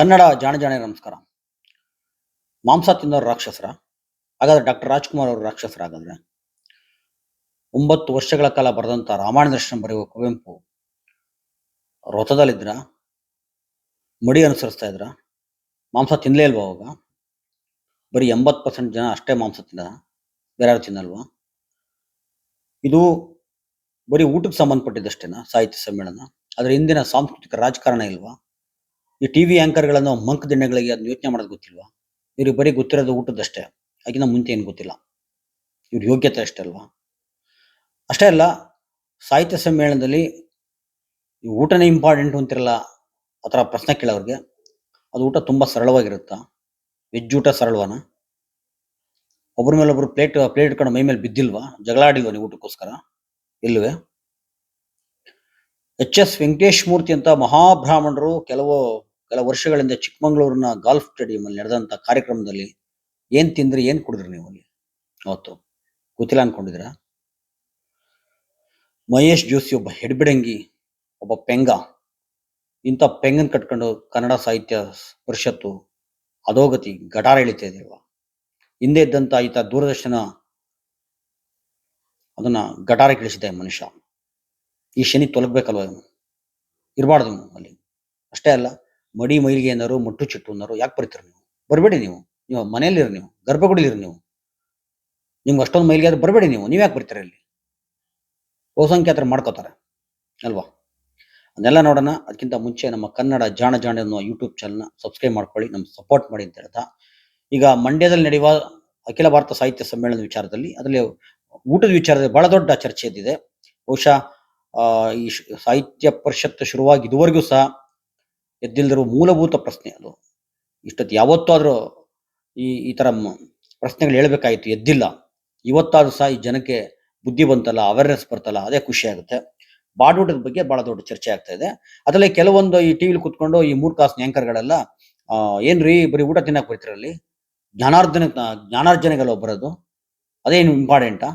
ಕನ್ನಡ ಜಾಣ ಜಾಣ ನಮಸ್ಕಾರ. ಮಾಂಸ ತಿನ್ನೋರು ರಾಕ್ಷಸರ. ಹಾಗಾದ್ರೆ ಡಾಕ್ಟರ್ ರಾಜ್ಕುಮಾರ್ ಅವರು ರಾಕ್ಷಸರ ಹಾಗಾದ್ರೆ. ಒಂಬತ್ತು ವರ್ಷಗಳ ಕಾಲ ಬರೆದಂತ ರಾಮಾಯಣ ದರ್ಶನ ಬರೆಯುವ ಕುವೆಂಪು ವ್ರತದಲ್ಲಿದ್ರ ಮಡಿ ಅನುಸರಿಸ್ತಾ ಇದ್ರ? ಮಾಂಸ ತಿನ್ನಲೇ ಇಲ್ವಾ ಅವಾಗ? ಬರೀ ಎಂಬತ್ತು ಪರ್ಸೆಂಟ್ ಜನ ಅಷ್ಟೇ ಮಾಂಸ ತಿನ್ನ ಬೇರೆ ತಿನ್ನಲ್ವಾ? ಇದು ಬರೀ ಊಟಕ್ಕೆ ಸಂಬಂಧಪಟ್ಟಿದ್ದಷ್ಟೇನಾ ಸಾಹಿತ್ಯ ಸಮ್ಮೇಳನ? ಅದ್ರ ಹಿಂದಿನ ಸಾಂಸ್ಕೃತಿಕ ರಾಜಕಾರಣ ಇಲ್ವಾ? ಈ ಟಿವಿ ಆಂಕರ್ಗಳನ್ನು ಮಂಕ್ ದಿನಗಳಿಗೆ ಅದನ್ನ ಯೋಚನೆ ಮಾಡೋದು ಗೊತ್ತಿಲ್ವಾ? ಇವ್ರಿಗೆ ಬರೀ ಗೊತ್ತಿರೋದು ಊಟದಷ್ಟೇ ಅದಕ್ಕಿಂತ ಮುಂಚೆ ಏನು ಗೊತ್ತಿಲ್ಲ. ಇವ್ರ ಯೋಗ್ಯತೆ ಅಷ್ಟೇ ಅಲ್ವಾ? ಅಷ್ಟೇ ಅಲ್ಲ, ಸಾಹಿತ್ಯ ಸಮ್ಮೇಳನದಲ್ಲಿ ಈ ಊಟನೇ ಇಂಪಾರ್ಟೆಂಟ್ ಅಂತಿರಲ್ಲ ಆ ಥರ ಪ್ರಶ್ನೆ ಕೇಳೋರಿಗೆ. ಅದು ಊಟ ತುಂಬ ಸರಳವಾಗಿರುತ್ತಾ? ವೆಜ್ ಊಟ ಸರಳವಾನ? ಒಬ್ಬರ ಮೇಲೆ ಒಬ್ಬರು ಪ್ಲೇಟ್ ಪ್ಲೇಟ್ ಇಟ್ಕೊಂಡು ಮೈ ಮೇಲೆ ಬಿದ್ದಿಲ್ವಾ? ಜಗಳ ಆಡಿಲ್ವಾ ನೀವು ಊಟಕ್ಕೋಸ್ಕರ? ಇಲ್ಲವೇ? ಎಚ್ ಎಸ್ ವೆಂಕಟೇಶ್ ಮೂರ್ತಿ ಅಂತ ಮಹಾಬ್ರಾಹ್ಮಣರು ಕೆಲವು ಕೆಲ ವರ್ಷಗಳಿಂದ ಚಿಕ್ಕಮಗಳೂರಿನ ಗಾಲ್ಫ್ ಸ್ಟೇಡಿಯಂ ಅಲ್ಲಿ ನಡೆದಂತ ಕಾರ್ಯಕ್ರಮದಲ್ಲಿ ಏನ್ ತಿಂದ್ರಿ, ಏನ್ ಕುಡಿದ್ರಿ ನೀವು ಅಲ್ಲಿ? ಅವತ್ತು ಗೊತ್ತಿಲ್ಲ ಅನ್ಕೊಂಡಿದ್ರ ಮಹೇಶ್ ಜೋಶಿ ಒಬ್ಬ ಹೆಡ್ಬಿಡಂಗಿ, ಒಬ್ಬ ಪೆಂಗ. ಇಂಥ ಪೆಂಗನ್ ಕಟ್ಕೊಂಡು ಕನ್ನಡ ಸಾಹಿತ್ಯ ಪರಿಷತ್ತು ಅಧೋಗತಿ ಗಟಾರ ಎಳಿತಾ ಇದೆಯಲ್ವ? ಹಿಂದೆ ಇದ್ದಂತ ಈತ ದೂರದರ್ಶನ ಅದನ್ನ ಗಟಾರ ಇಳಿಸಿದೆ ಮನುಷ್ಯ. ಈ ಶನಿ ತೊಲಗ್ಬೇಕಲ್ವ ಇವನು? ಇರಬಾರ್ದು ಅಲ್ಲಿ. ಅಷ್ಟೇ ಅಲ್ಲ ಮಡಿ ಮೈಲಿಗೆ ಅನ್ನೋರು ಮುಟ್ಟು ಚಿಟ್ಟು ಅನ್ನೋರು ಯಾಕೆ ಬರ್ತೀರಿ ನೀವು? ಬರಬೇಡಿ ನೀವು. ನೀವು ಮನೆಯಲ್ಲಿರಿ ನೀವು. ಗರ್ಭಗುಡಿಲಿರಿ ನೀವು. ನಿಮ್ಗೆ ಅಷ್ಟೊಂದು ಮೈಲಿಗೆ ಆದ್ರೆ ಬರಬೇಡಿ ನೀವು. ನೀವು ಯಾಕೆ ಬರ್ತೀರಿ ಇಲ್ಲಿ ಬಹುಸಂಖ್ಯಾತರು ಮಾಡ್ಕೋತಾರೆ. ಅಲ್ವಾ? ಅದನ್ನೆಲ್ಲ ನೋಡೋಣ. ಅದಕ್ಕಿಂತ ಮುಂಚೆ ನಮ್ಮ ಕನ್ನಡ ಜಾಣ ಜಾಣ ಅನ್ನೋ ಯೂಟ್ಯೂಬ್ ಚಾನಲ್ನ ಸಬ್ಸ್ಕ್ರೈಬ್ ಮಾಡ್ಕೊಳ್ಳಿ. ನಮ್ಗೆ ಸಪೋರ್ಟ್ ಮಾಡಿ ಅಂತ ಹೇಳ್ತಾ. ಈಗ ಮಂಡ್ಯದಲ್ಲಿ ನಡೆಯುವ ಅಖಿಲ ಭಾರತ ಸಾಹಿತ್ಯ ಸಮ್ಮೇಳನದ ವಿಚಾರದಲ್ಲಿ ಅದರಲ್ಲಿ ಊಟದ ವಿಚಾರದಲ್ಲಿ ಬಹಳ ದೊಡ್ಡ ಚರ್ಚೆ ಇದ್ದಿದೆ ಬಹುಶಃ ಈ ಸಾಹಿತ್ಯ ಪರಿಷತ್ ಶುರುವಾಗಿ ಇದುವರೆಗೂ ಸಹ ಎದ್ದಿಲ್ದಿರೋ ಮೂಲಭೂತ ಪ್ರಶ್ನೆ ಅದು. ಇಷ್ಟೊತ್ತು ಯಾವತ್ತಾದ್ರೂ ಈ ಈ ತರ ಪ್ರಶ್ನೆಗಳು ಹೇಳ್ಬೇಕಾಯ್ತು ಎದ್ದಿಲ್ಲ. ಇವತ್ತಾದರೂ ಸಹ ಈ ಜನಕ್ಕೆ ಬುದ್ಧಿ ಬಂತಲ್ಲ ಅವೇರ್ನೆಸ್ ಬರ್ತಲ್ಲ ಅದೇ ಖುಷಿ ಆಗುತ್ತೆ. ಬಾಡೂಟದ ಬಗ್ಗೆ ಬಹಳ ದೊಡ್ಡ ಚರ್ಚೆ ಆಗ್ತಾ ಇದೆ. ಅದರಲ್ಲಿ ಕೆಲವೊಂದು ಈ ಟಿವಿಲಿ ಕುತ್ಕೊಂಡು ಈ ಮೂರ್ಖಾಸ್ ನ್ಯಾಂಕರ್ಗಳೆಲ್ಲ ಆ, ಏನ್ರಿ ಬರೀ ಊಟ ತಿನ್ನಕ್ ಬರ್ತಿರಲ್ಲಿ ಜ್ಞಾನಾರ್ಜನೆ ಜ್ಞಾನಾರ್ಜನೆಗೆಲ್ಲ ಬರೋದು ಅದೇನು ಇಂಪಾರ್ಟೆಂಟಾ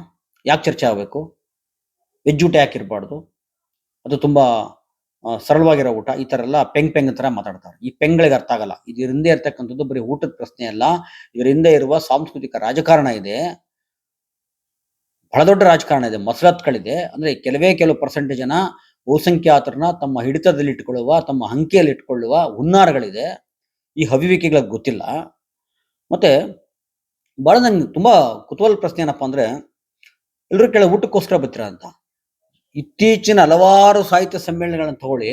ಯಾಕೆ ಚರ್ಚೆ ಆಗಬೇಕು? ವೆಜ್ ಊಟ ಯಾಕೆ ಇರಬಾರ್ದು? ಅದು ತುಂಬಾ ಸರಳವಾಗಿರೋ ಊಟ, ಈ ತರ ಎಲ್ಲ ಪೆಂಗ್ ಪೆಂಗ್ ತರ ಮಾತಾಡ್ತಾರೆ. ಈ ಪೆಂಗ್ಗಳಿಗೆ ಅರ್ಥ ಆಗಲ್ಲ. ಇದರಿಂದ ಇರ್ತಕ್ಕಂಥದ್ದು ಬರೀ ಊಟದ ಪ್ರಶ್ನೆ ಅಲ್ಲ. ಇದರಿಂದ ಇರುವ ಸಾಂಸ್ಕೃತಿಕ ರಾಜಕಾರಣ ಇದೆ. ಬಹಳ ದೊಡ್ಡ ರಾಜಕಾರಣ ಇದೆ. ಮಸರತ್ಗಳಿದೆ ಅಂದ್ರೆ ಕೆಲವೇ ಕೆಲವು ಪರ್ಸೆಂಟ್ ಜನ ಬಹುಸಂಖ್ಯಾತರನ್ನ ತಮ್ಮ ಹಿಡಿತದಲ್ಲಿ ಇಟ್ಕೊಳ್ಳುವ, ತಮ್ಮ ಅಂಕಿಯಲ್ಲಿ ಇಟ್ಕೊಳ್ಳುವ ಹುನ್ನಾರಗಳಿದೆ. ಈ ಹವಿವಿಕೆಗಳಿಗೆ ಗೊತ್ತಿಲ್ಲ. ಮತ್ತೆ ಬಹಳ ನಂಗೆ ತುಂಬಾ ಕುತೂಹಲ ಪ್ರಶ್ನೆ ಏನಪ್ಪಾ ಅಂದ್ರೆ ಎಲ್ಲರೂ ಕೇಳ ಊಟಕ್ಕೋಸ್ಕರ ಬರ್ತೀರಾ ಅಂತ. ಇತ್ತೀಚಿನ ಹಲವಾರು ಸಾಹಿತ್ಯ ಸಮ್ಮೇಳನಗಳನ್ನ ತಗೊಳ್ಳಿ.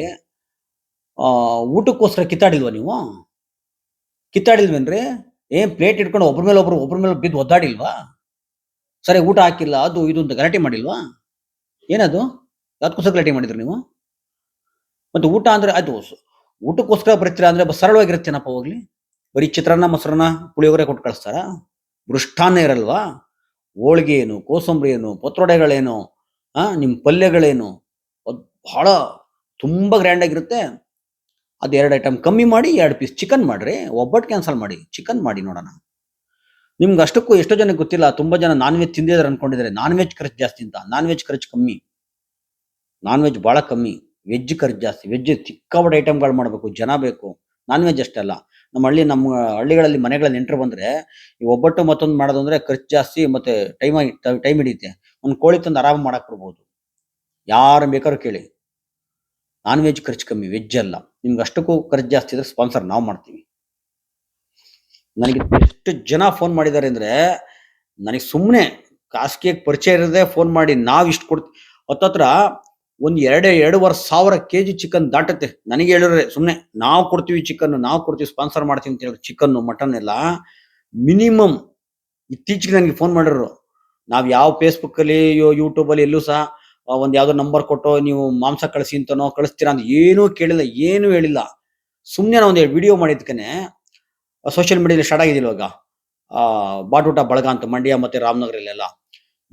ಊಟಕ್ಕೋಸ್ಕರ ಕಿತ್ತಾಡಿಲ್ವ ನೀವು? ಕಿತ್ತಾಡಿಲ್ವೇನ್ರಿ? ಏನ್ ಪ್ಲೇಟ್ ಇಟ್ಕೊಂಡು ಒಬ್ರ ಮೇಲೆ ಒಬ್ರು, ಒಬ್ರ ಮೇಲೆ ಬಿದ್ದು ಒದ್ದಾಡಿಲ್ವಾ? ಸರಿ, ಊಟ ಹಾಕಿಲ್ಲ, ಅದು, ಇದು ಅಂತ ಗಲಾಟೆ ಮಾಡಿಲ್ವಾ? ಏನದು? ಅದಕ್ಕೋಸ್ಕರ ಗಲಾಟೆ ಮಾಡಿದ್ರಿ ನೀವು? ಮತ್ತೆ ಊಟ ಅಂದ್ರೆ ಅದು ಊಟಕ್ಕೋಸ್ಕರ ಬರ್ತೀರಾ ಅಂದ್ರೆ ಸರಳವಾಗಿರುತ್ತೆ ಸರಳವಾಗಿರುತ್ತೇನಪ್ಪ ಹೋಗ್ಲಿ? ಬರೀ ಚಿತ್ರಾನ್ನ, ಮೊಸರನ್ನ, ಪುಳಿಯೋಗರೆ ಕೊಟ್ಟು ಕಳಿಸ್ತಾರ? ಮೃಷ್ಟಾನ್ನ ಇರಲ್ವಾ? ಹೋಳಿಗೆ ಏನು ಕೋಸಂಬರಿ ಏನು ಪತ್ರೊಡೆಗಳೇನು ಆ, ನಿಮ್ ಪಲ್ಯಗಳೇನು? ಅದ್ ಬಹಳ ತುಂಬಾ ಗ್ರ್ಯಾಂಡ್ ಆಗಿರುತ್ತೆ. ಅದ್ ಎರಡು ಐಟಮ್ ಕಮ್ಮಿ ಮಾಡಿ, ಎರಡು ಪೀಸ್ ಚಿಕನ್ ಮಾಡ್ರಿ. ಒಬ್ಬಟ್ಟು ಕ್ಯಾನ್ಸಲ್ ಮಾಡಿ. ಚಿಕನ್ ಮಾಡಿ ನೋಡೋಣ. ನಿಮ್ಗೆ ಅಷ್ಟಕ್ಕೂ ಎಷ್ಟೋ ಜನಕ್ಕೆ ಗೊತ್ತಿಲ್ಲ, ತುಂಬಾ ಜನ ನಾನ್ ವೆಜ್ ತಿಂದಿದ್ದಾರೆ ಅನ್ಕೊಂಡಿದ್ದಾರೆ ನಾನ್ ವೆಜ್ ಖರ್ಚು ಜಾಸ್ತಿ ಅಂತ. ನಾನ್ ವೆಜ್ ಖರ್ಚು ಕಮ್ಮಿ. ನಾನ್ ವೆಜ್ ಬಹಳ ಕಮ್ಮಿ. ವೆಜ್ ಖರ್ಚು ಜಾಸ್ತಿ. ವೆಜ್ ಸಿಕ್ಕಾಪಟ್ಟೆ ಐಟಮ್ಗಳು ಮಾಡಬೇಕು. ಜನ ಬೇಕು. ನಾನ್ ವೆಜ್ ಅಷ್ಟೇ ಅಲ್ಲ. ನಮ್ಮ ಹಳ್ಳಿ ನಮ್ಮ ಹಳ್ಳಿಗಳಲ್ಲಿ ಮನೆಗಳಲ್ಲಿ ನೆಂಟರು ಬಂದ್ರೆ, ಈ ಒಬ್ಬಟ್ಟು ಮತ್ತೊಂದು ಮಾಡೋದು ಅಂದರೆ ಖರ್ಚು ಜಾಸ್ತಿ ಮತ್ತೆ ಟೈಮ್ ಟೈಮ್ ಹಿಡಿಯುತ್ತೆ. ಒಂದು ಕೋಳಿ ತಂದು ಆರಾಮ ಮಾಡಕ್ ಬಿಡ್ಬೋದು ಯಾರು ಬೇಕಾದ್ರೂ ಕೇಳಿ. ನಾನ್ ವೆಜ್ ಖರ್ಚು ಕಮ್ಮಿ ವೆಜ್ ಅಲ್ಲ. ನಿಮ್ಗೆ ಅಷ್ಟಕ್ಕೂ ಖರ್ಚು ಜಾಸ್ತಿ ಇದ್ರೆ ಸ್ಪಾನ್ಸರ್ ನಾವು ಮಾಡ್ತೀವಿ. ನನಗೆ ಎಷ್ಟು ಜನ ಫೋನ್ ಮಾಡಿದ್ದಾರೆ ಅಂದ್ರೆ, ನನಗೆ ಸುಮ್ಮನೆ ಖಾಸಗಿಯಾಗಿ ಪರಿಚಯ ಇರದೆ ಫೋನ್ ಮಾಡಿ ನಾವು ಇಷ್ಟು ಕೊಡ್ತೀವಿ ಹತ್ತತ್ರ ಒಂದು ಎರಡು, ಎರಡೂವರೆ ಸಾವಿರ ಕೆ ಜಿ ಚಿಕನ್ ದಾಟುತ್ತೆ. ನನಗೆ ಹೇಳಿದ್ರೆ ಸುಮ್ಮನೆ ನಾವು ಕೊಡ್ತೀವಿ ಚಿಕನ್ ನಾವು ಕೊಡ್ತೀವಿ ಸ್ಪಾನ್ಸರ್ ಮಾಡ್ತೀವಿ ಅಂತ ಹೇಳಿದ್ರೆ ಚಿಕನ್ ಮಟನ್ ಎಲ್ಲ. ಮಿನಿಮಮ್ ಇತ್ತೀಚೆಗೆ ನನಗೆ ಫೋನ್ ಮಾಡಿದ್ರು ನಾವ್ ಯಾವ ಫೇಸ್ಬುಕ್ ಅಲ್ಲಿ ಯೂಟ್ಯೂಬ್ ಅಲ್ಲಿ ಎಲ್ಲೂ ಸಹ ಒಂದ್ ಯಾವ್ದೋ ನಂಬರ್ ಕೊಟ್ಟು, ನೀವು ಮಾಂಸ ಕಳಿಸಿ ಅಂತನೋ ಕಳಿಸ್ತೀರಾ ಅಂತ ಏನೂ ಕೇಳಿಲ್ಲ, ಏನು ಹೇಳಿಲ್ಲ. ಸುಮ್ಮನೆ ನಾವು ಒಂದು ವಿಡಿಯೋ ಮಾಡಿದ್ಕೇನೆ ಸೋಷಿಯಲ್ ಮೀಡಿಯಾದಲ್ಲಿ ಸ್ಟಾರ್ಟ್ ಆಗಿದೆ ಇವಾಗ. ಆ ಬಾಟೂಟ ಬಳಗ ಅಂತ ಮಂಡ್ಯ ಮತ್ತೆ ರಾಮನಗರಲ್ಲೆಲ್ಲ.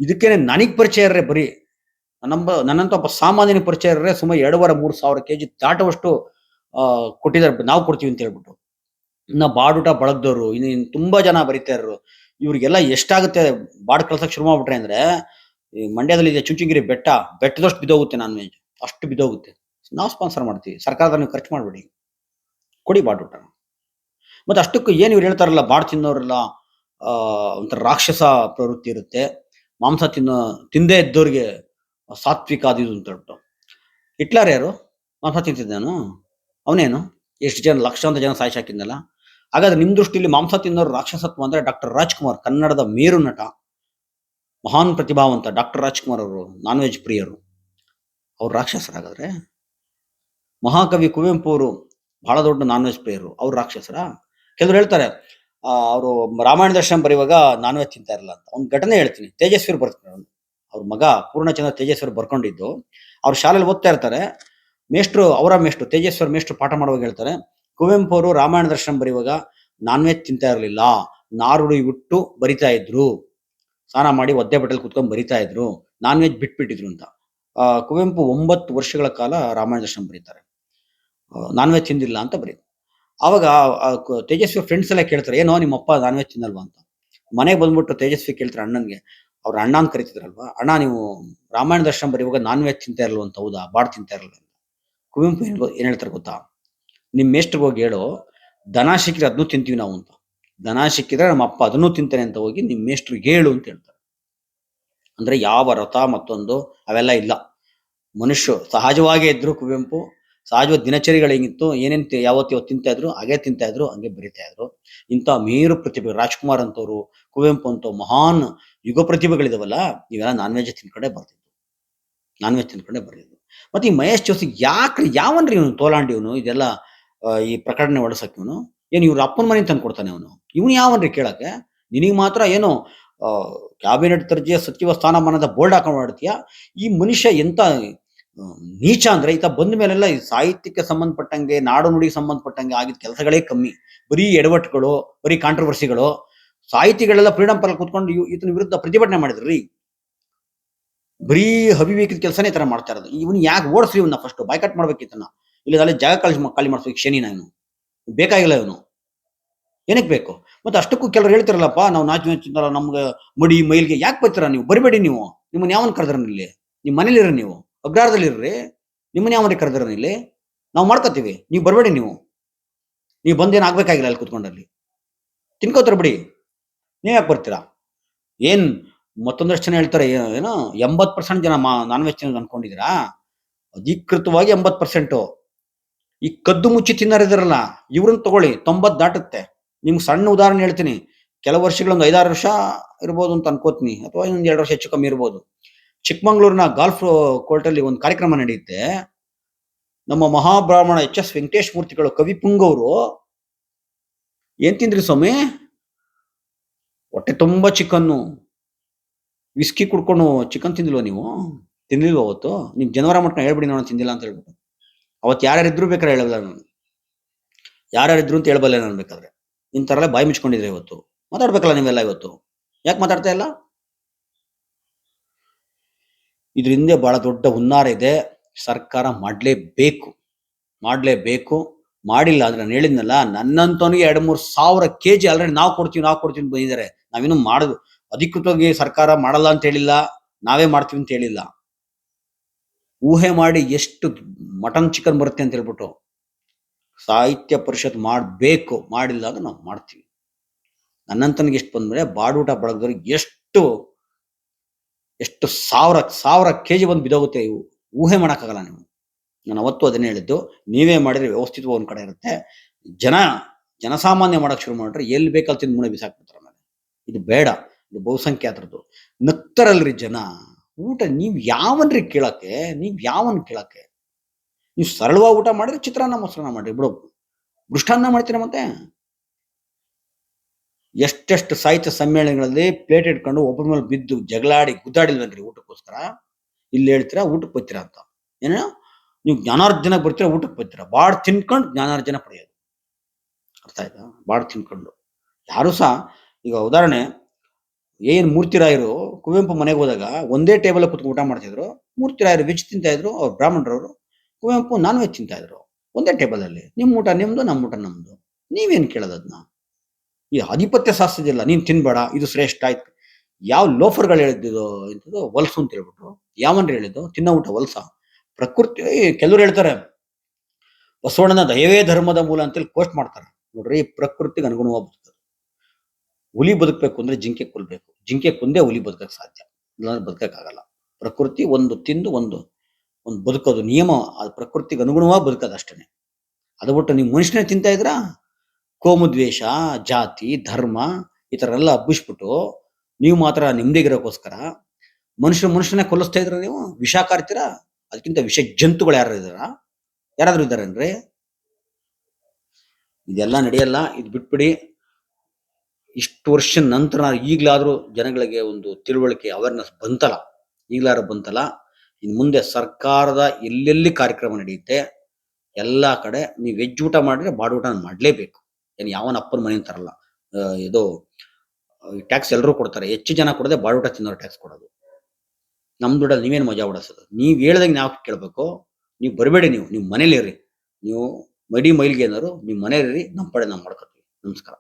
ಇದಕ್ಕೇನೆ ನನಗ್ ಪರಿಚಯ ಇರ್ರೆ ಬರೀ. ನಮ್ಮ ನನ್ನಂತ ಒಬ್ಬ ಸಾಮಾನ್ಯನ ಪರಿಚಯ ಇರ್ರೆ ಸುಮಾರು ಎರಡೂವರೆ, ಮೂರು ಸಾವಿರ ಕೆಜಿ ದಾಟುವಷ್ಟು, ಆ, ಕೊಟ್ಟಿದ್ದಾರೆ ನಾವು ಕೊಡ್ತೀವಿ ಅಂತ ಹೇಳ್ಬಿಟ್ಟು. ಇನ್ನ ಬಾಡೂಟ ಬಳಗದವ್ರು, ಇನ್ನು ತುಂಬಾ ಜನ ಬರೀತಾ ಇರೋರು. ಇವ್ರಿಗೆಲ್ಲ ಎಷ್ಟಾಗುತ್ತೆ ಬಾಡ್ ಕಳ್ಸಕ್ ಶುರು ಮಾಡ್ಬಿಟ್ರೆ ಅಂದ್ರೆ, ಈ ಮಂಡ್ಯದಲ್ಲಿ ಇದೆ ಚುಂಚುಗಿರಿ ಬೆಟ್ಟ, ಬೆಟ್ಟದಷ್ಟು ಬಿದ್ದೋಗುತ್ತೆ ನಾನ್ ವೆಜ್. ಅಷ್ಟು ಬಿದ್ದೋಗುತ್ತೆ. ನಾವು ಸ್ಪಾನ್ಸರ್ ಮಾಡ್ತೀವಿ. ಸರ್ಕಾರದ ನೀವು ಖರ್ಚು ಮಾಡ್ಬೇಡಿ. ಕೊಡಿ ಬಾಡೂಟ ಮತ್ತೆ ಅಷ್ಟಕ್ಕೂ ಏನು ಇವ್ರು ಹೇಳ್ತಾರಲ್ಲ, ಬಾಡ್ ತಿನ್ನೋರೆಲ್ಲ ಒಂಥರ ರಾಕ್ಷಸ ಪ್ರವೃತ್ತಿ ಇರುತ್ತೆ. ಮಾಂಸ ತಿನ್ನೋ, ತಿಂದೇ ಇದ್ದವ್ರಿಗೆ ಸಾತ್ವಿಕ ಅದು ಇದು ಅಂತ ಹೇಳ್ಬಿಟ್ಟು ಹಿಟ್ಲರ್ ಯಾರು? ಮಾಂಸ ತಿಂತಿದ್ದಾನು ಅವನೇನು? ಎಷ್ಟು ಜನ, ಲಕ್ಷಾಂತರ ಜನ ಸಾಯಿಸಿ ಹಾಕಿದ್ನಲ್ಲ. ಹಾಗಾದ್ರೆ ನಿಮ್ ದೃಷ್ಟಿಯಲ್ಲಿ ಮಾಂಸ ತಿನ್ನೋರು ರಾಕ್ಷಸತ್ವ ಅಂದ್ರೆ ಡಾಕ್ಟರ್ ರಾಜ್ಕುಮಾರ್, ಕನ್ನಡದ ಮೇರು ನಟ, ಮಹಾನ್ ಪ್ರತಿಭಾವಂತ ಡಾಕ್ಟರ್ ರಾಜ್ಕುಮಾರ್ ಅವರು ನಾನ್ ವೆಜ್ ಪ್ರಿಯರು. ಅವ್ರು ರಾಕ್ಷಸರಾಗಾದ್ರೆ? ಮಹಾಕವಿ ಕುವೆಂಪು ಅವರು ಬಹಳ ದೊಡ್ಡ ನಾನ್ ವೆಜ್ ಪ್ರಿಯರು, ಅವ್ರು ರಾಕ್ಷಸರ? ಕೆಲವರು ಹೇಳ್ತಾರೆ ಅವರು ರಾಮಾಯಣ ದರ್ಶನ ಬರೆಯುವಾಗ ನಾನ್ ವೆಜ್ ತಿಂತಾ ಇರಲ್ಲ ಅಂತ. ಒಂದು ಘಟನೆ ಹೇಳ್ತೀನಿ. ತೇಜಸ್ವಿ ಬರ್ತಾರೆ. ಅವ್ರ ಮಗ ಪೂರ್ಣಚಂದ್ರ ತೇಜಸ್ವಿ ಬರ್ಕೊಂಡಿದ್ದು. ಅವ್ರ ಶಾಲೆಯಲ್ಲಿ ಓದ್ತಾ ಇರ್ತಾರೆ. ಮೇಷ್ಟ್ರು, ಅವರ ಮೇಷ್ಟ್ರು ತೇಜಸ್ವರ್ ಮೇಷ್ಟ್ರು ಪಾಠ ಮಾಡುವಾಗ ಹೇಳ್ತಾರೆ ಕುವೆಂಪು ಅವರು ರಾಮಾಯಣ ದರ್ಶನ ಬರೆಯುವಾಗ ನಾನ್ ವೆಜ್ ತಿಂತಾ ಇರಲಿಲ್ಲ. ನಾರುಡಿ ಬಿಟ್ಟು ಬರಿತಾ ಇದ್ರು. ಸ್ನಾನ ಮಾಡಿ ಒದ್ದೆ ಬಟ್ಟೆಲ್ ಕುತ್ಕೊಂಡು ಬರಿತಾ ಇದ್ರು. ನಾನ್ ವೆಜ್ ಬಿಟ್ಬಿಟ್ಟಿದ್ರು ಅಂತ. ಕುವೆಂಪು ಒಂಬತ್ತು ವರ್ಷಗಳ ಕಾಲ ರಾಮಾಯಣ ದರ್ಶನ ಬರೀತಾರೆ. ನಾನ್ ವೆಜ್ ತಿಂದಿಲ್ಲ ಅಂತ ಬರೀ ಅವಾಗ ತೇಜಸ್ವಿ ಫ್ರೆಂಡ್ಸ್ ಎಲ್ಲ ಕೇಳ್ತಾರೆ, ಏನೋ ನಿಮ್ಮ ಅಪ್ಪ ನಾನ್ ವೆಜ್ ತಿನ್ನಲ್ವಾ? ಅಂತ. ಮನೆಗೆ ಬಂದ್ಬಿಟ್ಟು ತೇಜಸ್ವಿ ಕೇಳ್ತಾರೆ ಅಣ್ಣನ್ಗೆ. ಅವ್ರ ಅಣ್ಣ ಅಂತ ಕರಿತಿದ್ರಲ್ವಾ, ಅಣ್ಣ, ನೀವು ರಾಮಾಯಣ ದರ್ಶನ ಬರೆಯುವಾಗ ನಾನ್ ವೆಜ್ ತಿಂತಾ ಇರಲ್ವ ಅಂತ, ಹೌದಾ? ಬಾಡ್ ತಿಂತಾ ಅಂತ. ಕುವೆಂಪು ಏನ್ ಏನ್ ಹೇಳ್ತಾರೆ ಗೊತ್ತಾ? ನಿಮ್ ಮೇಷ್ಟ್ರಿಗೆ ಹೋಗಿ ಹೇಳು, ದನ ಸಿಕ್ಕಿದ್ರೆ ಅದನ್ನು ತಿಂತೀವಿ ನಾವು ಅಂತ. ದನ ಸಿಕ್ಕಿದ್ರೆ ನಮ್ಮ ಅಪ್ಪ ಅದನ್ನು ತಿಂತಾನೆ ಅಂತ ಹೋಗಿ ನಿಮ್ಮ ಮೇಷ್ಟ್ರಿಗೆ ಹೇಳು ಅಂತ ಹೇಳ್ತಾರೆ. ಅಂದ್ರೆ ಯಾವ ರಥ ಮತ್ತೊಂದು ಅವೆಲ್ಲ ಇಲ್ಲ. ಮನುಷ್ಯ ಸಹಜವಾಗೇ ಇದ್ರು ಕುವೆಂಪು ಸಹಜವಾದ ದಿನಚರಿಗಳು ಹೆಂಗಿತ್ತು, ಏನೇನ್ ಯಾವತ್ತು ಇವತ್ತು ತಿಂತಾ ಇದ್ರು, ಹಾಗೆ ತಿಂತಾ ಇದ್ರು, ಹಂಗೆ ಬರಿತಾ ಇದ್ರು. ಇಂಥ ಮೇರು ಪ್ರತಿಭೆ ರಾಜ್ಕುಮಾರ್ ಅಂತವ್ರು, ಕುವೆಂಪು ಅಂತ ಮಹಾನ್ ಯುಗ ಪ್ರತಿಭೆಗಳಿದಾವಲ್ಲ, ಇವೆಲ್ಲ ನಾನ್ ವೆಜ್ ತಿನ್ಕೊಂಡೇ ಬರ್ತಿದ್ರು ನಾನ್ ವೆಜ್ ತಿನ್ಕೊಂಡೇ ಬರ್ತಿದ್ರು ಮತ್ತೆ ಈ ಮಹೇಶ್ ಜೋಸಿ ಯಾಕ್ರಿ, ಯಾವನ್ರಿ ಇವನು ತೋಲಾಂಡಿ ಇವನು? ಇದೆಲ್ಲ ಈ ಪ್ರಕಟಣೆ ಹೊಡ್ಸಕ್ ಇವನು. ಏನ್ ಇವ್ರ ಅಪ್ಪನ ಮನೆ ತಂದು ಕೊಡ್ತಾನೆ ಅವನು? ಇವನು ಯಾವನ್ರಿ ಕೇಳಕ್ಕೆ? ನಿನಗೆ ಮಾತ್ರ ಏನೋ ಕ್ಯಾಬಿನೆಟ್ ದರ್ಜೆಯ ಸಚಿವ ಸ್ಥಾನಮಾನದ ಬೋರ್ಡ್ ಹಾಕೊಂಡು ಮಾಡ್ತೀಯಾ ಈ ಮನುಷ್ಯ ಎಂತ ನೀಚ ಅಂದ್ರೆ ಈತ ಬಂದ ಮೇಲೆಲ್ಲ ಸಾಹಿತ್ಯಕ್ಕೆ ಸಂಬಂಧಪಟ್ಟಂಗೆ, ನಾಡು ನುಡಿಗೆ ಸಂಬಂಧಪಟ್ಟಂಗೆ ಆಗಿದ ಕೆಲಸಗಳೇ ಕಮ್ಮಿ. ಬರೀ ಎಡವಟ್ಟುಗಳು, ಬರೀ ಕಾಂಟ್ರವರ್ಸಿಗಳು ಸಾಹಿತಿಗಳೆಲ್ಲ ಫ್ರೀಡಮ್ ಪಾರ್ಕ್ ಕುತ್ಕೊಂಡು ಈತನ ವಿರುದ್ಧ ಪ್ರತಿಭಟನೆ ಮಾಡಿದ್ರಿ. ಬರೀ ಹವಿವೇಕದ ಕೆಲಸನೇ ತರ ಮಾಡ್ತಾ ಇರೋದು. ಇವನು ಯಾಕೆ ಓಡಿಸ್ರಿ ಇವನ್ನ ಫಸ್ಟ್ ಬಾಯ್ಕಟ್ ಇಲ್ಲ ಅಲ್ಲಿ ಜಾಗ ಖಾಲಿ ಖಾಲಿ ಮಾಡಿಸ್ಬೇಕು ಶನಿ ನಾನು ಬೇಕಾಗಿಲ್ಲ ಇವನು. ಏನಕ್ಕೆ ಬೇಕು? ಮತ್ತೆ ಅಷ್ಟಕ್ಕೂ ಕೆಲವರು ಹೇಳ್ತಿರಲ್ಲಪ್ಪ, ನಾವು ನಾಚು ನಾಚಿಂದಲ್ಲ ನಮ್ಗೆ ಮಡಿ, ಮೈಲ್ಗೆ ಯಾಕೆ ಬರ್ತೀರಾ ನೀವು? ಬರಿಬೇಡಿ ನೀವು. ನಿಮ್ಮನ್ನ ಯಾವನ್ ಕರೆದ್ರ ಇಲ್ಲಿ? ನಿಮ್ಮ ಮನೇಲಿರ್ರಿ ನೀವು. ಅಗ್ರಾರದಲ್ಲಿ ಇರ್ರಿ ನಿಮ್ಮನ್ನ ಯಾವನ್ರಿ ಕರೆದ್ರ ಇಲ್ಲಿ? ನಾವು ಮಾಡ್ಕೋತೀವಿ ನೀವು ಬರಬೇಡಿ ನೀವು. ನೀವು ಬಂದೇನು ಆಗ್ಬೇಕಾಗಿಲ್ಲ ಅಲ್ಲಿ ಕುತ್ಕೊಂಡಲ್ಲಿ ತಿನ್ಕೋತಾರ ಬಿಡಿ. ನೀವು ಯಾಕೆ ಬರ್ತೀರಾ? ಏನ್ ಮತ್ತೊಂದಷ್ಟು ಜನ ಹೇಳ್ತಾರೆ ಏನೋ ಎಂಬತ್ ಪರ್ಸೆಂಟ್ ಜನ ನಾನ್ ವೆಜ್ ಅನ್ಕೊಂಡಿದ್ದೀರಾ? ಅಧಿಕೃತವಾಗಿ ಎಂಬತ್ ಪರ್ಸೆಂಟ್. ಈ ಕದ್ದು ಮುಚ್ಚಿ ತಿನ್ನೋರಿದಾರಲ್ಲ, ಇವ್ರನ್ನ ತಗೊಳ್ಳಿ ತೊಂಬತ್ ದಾಟುತ್ತೆ. ನಿಮ್ಗೆ ಸಣ್ಣ ಉದಾಹರಣೆ ಹೇಳ್ತೀನಿ. ಕೆಲವು ವರ್ಷಗಳೊಂದು ಐದಾರು ವರ್ಷ ಇರ್ಬೋದು ಅಂತ ಅನ್ಕೋತೀನಿ, ಅಥವಾ ಇನ್ನೊಂದು ಎರಡು ವರ್ಷ ಹೆಚ್ಚು ಕಮ್ಮಿ ಇರ್ಬೋದು. ಚಿಕ್ಕಮಂಗ್ಳೂರಿನ ಗಾಲ್ಫ್ ಕೋರ್ಟ್ ಅಲ್ಲಿ ಒಂದು ಕಾರ್ಯಕ್ರಮ ನಡೆಯುತ್ತೆ. ನಮ್ಮ ಮಹಾಬ್ರಾಹ್ಮಣ ಎಚ್ ಎಸ್ ವೆಂಕಟೇಶ್ ಮೂರ್ತಿಗಳು ಕವಿ ಪುಂಗವರು ಏನ್ ತಿಂದ್ರಿ ಸ್ವಾಮಿ? ಹೊಟ್ಟೆ ತುಂಬಾ ಚಿಕನ್ನು. ವಿಸ್ಕಿ ಕುಡ್ಕೊಂಡು ಚಿಕನ್ ತಿಂದಿಲ್ವ ನೀವು? ತಿನ್ಲಿಲ್ವ ಅವತ್ತು? ನಿಮ್ ಜನವರ ಮಟ್ಟ ಹೇಳ್ಬಿಡಿ ನೋಡೋಣ ತಿಂದಿಲ್ಲ ಅಂತ ಹೇಳ್ಬಿಟ್ಟು. ಅವತ್ತು ಯಾರ್ಯಾರಿದ್ರು ಬೇಕಾದ್ರೆ ಹೇಳಲ್ಲ ನಾನು. ಯಾರ್ಯಾರಿದ್ರು ಅಂತ ಹೇಳಬಲ್ಲ ನಾನು ಬೇಕಾದ್ರೆ. ಇಂಥರಲ್ಲ ಬಾಯಿ ಮುಚ್ಕೊಂಡಿದ್ರೆ ಇವತ್ತು. ಮಾತಾಡ್ಬೇಕಲ್ಲ ನೀವೆಲ್ಲ ಇವತ್ತು. ಯಾಕೆ ಮಾತಾಡ್ತಾ ಇಲ್ಲ? ಇದ್ರ ಹಿಂದೆ ಬಹಳ ದೊಡ್ಡ ಹುನ್ನಾರ ಇದೆ. ಸರ್ಕಾರ ಮಾಡ್ಲೇಬೇಕು. ಮಾಡ್ಲೇಬೇಕು. ಮಾಡಿಲ್ಲ ಅಂದ್ರೆ ನಾನು ಹೇಳಿದ್ನಲ್ಲ, ನನ್ನಂತವನಿಗೆ ಎರಡು ಮೂರು ಸಾವಿರ ಕೆ ಜಿ ಆಲ್ರೆಡಿ ನಾವು ಕೊಡ್ತೀವಿ ನಾವು ಕೊಡ್ತೀವಿ ಅಂತ ಬಂದಿದ್ದಾರೆ. ನಾವೇನು ಮಾಡುದು ಅಧಿಕೃತವಾಗಿ ಸರ್ಕಾರ ಮಾಡಲ್ಲ ಅಂತ ಹೇಳಿಲ್ಲ. ನಾವೇ ಮಾಡ್ತೀವಿ ಅಂತ ಹೇಳಿಲ್ಲ. ಊಹೆ ಮಾಡಿ ಎಷ್ಟು ಮಟನ್ ಚಿಕನ್ ಬರುತ್ತೆ ಅಂತ ಹೇಳ್ಬಿಟ್ಟು ಸಾಹಿತ್ಯ ಪರಿಷತ್ ಮಾಡಬೇಕು, ಮಾಡಿಲ್ಲ ಅಂದ್ರೆ ನಾವು ಮಾಡ್ತೀವಿ. ನನ್ನಂತನಿಗೆ ಎಷ್ಟು ಬಂದ್ಮೇಲೆ ಬಾಡೂಟ ಬಳಗದವ್ರಿಗೆ ಎಷ್ಟು ಎಷ್ಟು ಸಾವಿರ ಸಾವಿರ ಕೆ ಜಿ ಬಂದು ಬಿದೋಗುತ್ತೆ ಇವು. ಊಹೆ ಮಾಡೋಕ್ಕಾಗಲ್ಲ ನೀವು. ನಾನು ಅವತ್ತು ಅದನ್ನೇ ಹೇಳಿದ್ದು, ನೀವೇ ಮಾಡಿದ್ರೆ ವ್ಯವಸ್ಥಿತವಾಗಿ ಒಂದು ಕಡೆ ಇರುತ್ತೆ. ಜನ, ಜನಸಾಮಾನ್ಯ ಮಾಡೋಕ್ಕೆ ಶುರು ಮಾಡಿದ್ರೆ ಎಲ್ಲಿ ಬೇಕಲ್ಲಿ ತಿಂದು ಮುಣೆ ಬಿಸಾಕ್ಬಿಡ್ತಾರೆ ಇದು ಬೇಡ, ಇದು ಬಹುಸಂಖ್ಯಾತರದ್ದು. ನಗ್ತಾರಲ್ರಿ ಜನ. ಊಟ ನೀವ್ ಯಾವನ್ರಿ ಕೇಳಕ್ಕೆ? ನೀವ್ ಯಾವನ್ ಕೇಳಕ್ಕೆ? ನೀವು ಸರಳವಾಗಿ ಊಟ ಮಾಡಿದ್ರೆ ಚಿತ್ರಾನ್ನ ಮೊಸರನ್ನ ಮಾಡ್ರಿ, ಬಿಡು. ಮೃಷ್ಟಾನ್ನ ಮಾಡ್ತೀರಾ ಮತ್ತೆ? ಎಷ್ಟೆಷ್ಟು ಸಾಹಿತ್ಯ ಸಮ್ಮೇಳನಗಳಲ್ಲಿ ಪ್ಲೇಟ್ ಇಟ್ಕೊಂಡು ಒಬ್ಬರ ಮೇಲೆ ಬಿದ್ದು ಜಗಳಾಡಿ ಗುದ್ದಾಡಿಲ್ವನ್ರಿ ಊಟಕ್ಕೋಸ್ಕರ? ಇಲ್ಲಿ ಹೇಳ್ತೀರಾ, ಊಟಕ್ಕೆ ಬರ್ತೀರಾ ಅಂತ. ಏನೋ ನೀವು ಜ್ಞಾನಾರ್ಜನ ಬರ್ತೀರಾ, ಊಟಕ್ಕೆ ಬರ್ತೀರಾ ಬಾಡ್ ತಿನ್ಕೊಂಡು ಜ್ಞಾನಾರ್ಜನ ಪಡೆಯೋದು. ಅರ್ಥ ಆಯ್ತಾ? ಬಾಡ್ ತಿನ್ಕೊಂಡು. ಯಾರು ಸಹ, ಈಗ ಉದಾಹರಣೆ ಏನ್ ಮೂರ್ತಿರಾಯರು ಕುವೆಂಪು ಮನೆಗೆ ಹೋದಾಗ ಒಂದೇ ಟೇಬಲ್ ಕುತ್ಕೊಂಡು ಊಟ ಮಾಡ್ತಿದ್ರು. ಮೂರ್ತಿರಾಯರು ವೆಜ್ ತಿಂತಾ ಇದ್ರು, ಅವ್ರು ಬ್ರಾಹ್ಮಣರವರು. ಕುವೆಂಪು ನಾನ್ ವೆಜ್ ತಿಂತಾ ಇದ್ರು. ಒಂದೇ ಟೇಬಲ್ ಅಲ್ಲಿ. ನಿಮ್ ಊಟ ನಿಮ್ದು ನಮ್ಮ ಊಟ ನಮ್ದು. ನೀವೇನ್ ಅದನ್ನ ಈ ಆಧಿಪತ್ಯ ಶಾಸ್ತ್ರದಿಲ್ಲ ನೀನ್ ತಿನ್ಬೇಡ, ಇದು ಶ್ರೇಷ್ಠ, ಆಯ್ತು. ಯಾವ ಲೋಫರ್ಗಳು ಹೇಳಿದ್ದು ಇಂಥದ್ದು? ವಲ್ಸು ಅಂತ ಹೇಳ್ಬಿಟ್ರು. ಯಾವನ್ರು ಹೇಳಿದ್ದು? ತಿನ್ನೋ ಊಟ ವಲ್ಸ. ಪ್ರಕೃತಿ, ಕೆಲವರು ಹೇಳ್ತಾರೆ, ಬಸವಣ್ಣನ ದಯವೇ ಧರ್ಮದ ಮೂಲ ಅಂತೇಳಿ ಪೋಸ್ಟ್ ಮಾಡ್ತಾರೆ. ನೋಡ್ರಿ ಪ್ರಕೃತಿಗೆ ಅನುಗುಣವಾಗಿ ಬದುಕೋದು ಹುಲಿ ಬದುಕಬೇಕು ಅಂದ್ರೆ ಜಿಂಕೆ ಕೊಲ್ಬೇಕು. ಜಿಂಕೆ ಕೊಂದೇ ಹುಲಿ ಬದುಕಕ್ಕೆ ಸಾಧ್ಯ. ಇಲ್ಲಾಂದ್ರೆ ಬದುಕಕ್ಕಾಗಲ್ಲ ಪ್ರಕೃತಿ ಒಂದು ತಿಂದು ಒಂದು ಒಂದು ಬದುಕೋದು ನಿಯಮ. ಅದು ಪ್ರಕೃತಿಗೆ ಅನುಗುಣವಾಗಿ ಬದುಕೋದು ಅಷ್ಟೇ ಅದು ಬಿಟ್ಟು ನೀವು ಮನುಷ್ಯನೇ ತಿಂತಾ ಇದ್ರಾ ಕೋಮುದ್ವೇಷ ಜಾತಿ, ಧರ್ಮ, ಈ ಥರ ಎಲ್ಲ ಹಬ್ಬಿಸ್ಬಿಟ್ಟು ನೀವು ಮಾತ್ರ ನೆಮ್ಮದಿಗಿರೋಕ್ಕೋಸ್ಕರ ಮನುಷ್ಯ ಮನುಷ್ಯನೇ ಕೊಲ್ಲಿಸ್ತಾ ಇದ್ರ ನೀವು? ವಿಷ ಕಾರ್ತೀರಾ ಅದಕ್ಕಿಂತ ವಿಷ ಜಂತುಗಳು ಯಾರು ಇದಾರ ಯಾರಾದ್ರೂ ಇದ್ದಾರೇನ್ರಿ ಇದೆಲ್ಲ ನಡೆಯಲ್ಲ. ಇದು ಬಿಟ್ಬಿಡಿ ಇಷ್ಟು ವರ್ಷ ನಂತರ ಈಗಲಾದರೂ ಜನಗಳಿಗೆ ಒಂದು ತಿಳುವಳಿಕೆ ಅವೇರ್ನೆಸ್ ಬಂತಲ್ಲ, ಈಗಲಾದ್ರೂ ಬಂತಲ್ಲ ಇನ್ನು ಮುಂದೆ ಸರ್ಕಾರದ ಎಲ್ಲೆಲ್ಲಿ ಕಾರ್ಯಕ್ರಮ ನಡೆಯುತ್ತೆ, ಎಲ್ಲ ಕಡೆ ನೀವು ವೆಜ್ ಊಟ ಮಾಡಿದ್ರೆ ಬಾಡ ಊಟ ಮಾಡಲೇಬೇಕು. ಏನು ಯಾವನ ಅಪ್ಪನ ಮನೆ ಅಂತಾರಲ್ಲ ಇದು ಟ್ಯಾಕ್ಸ್ ಎಲ್ಲರೂ ಕೊಡ್ತಾರೆ. ಹೆಚ್ಚು ಜನ ಕೊಡದೆ ಬಾಡ ಊಟ ತಿನ್ನೋರು ಟ್ಯಾಕ್ಸ್ ಕೊಡೋದು. ನಮ್ಮ ದುಡ್ಡಲ್ಲಿ ನೀವೇನು ಮಜಾ ಓಡಿಸೋದು ನೀವು ಹೇಳ್ದಂಗೆ ನಾವು ಕೇಳಬೇಕು. ನೀವು ಬರಬೇಡಿ ನೀವು. ನೀವು ಮನೇಲಿ ಇರ್ರಿ. ನೀವು ಮಡಿ ಮೈಲಿಗೆ ಏನಾದ್ರು, ನೀವು ಮನೇಲಿ ನಮ್ಮ ಪಡೆ ನಾವು ಮಾಡ್ಕೊತೀವಿ. ನಮಸ್ಕಾರ.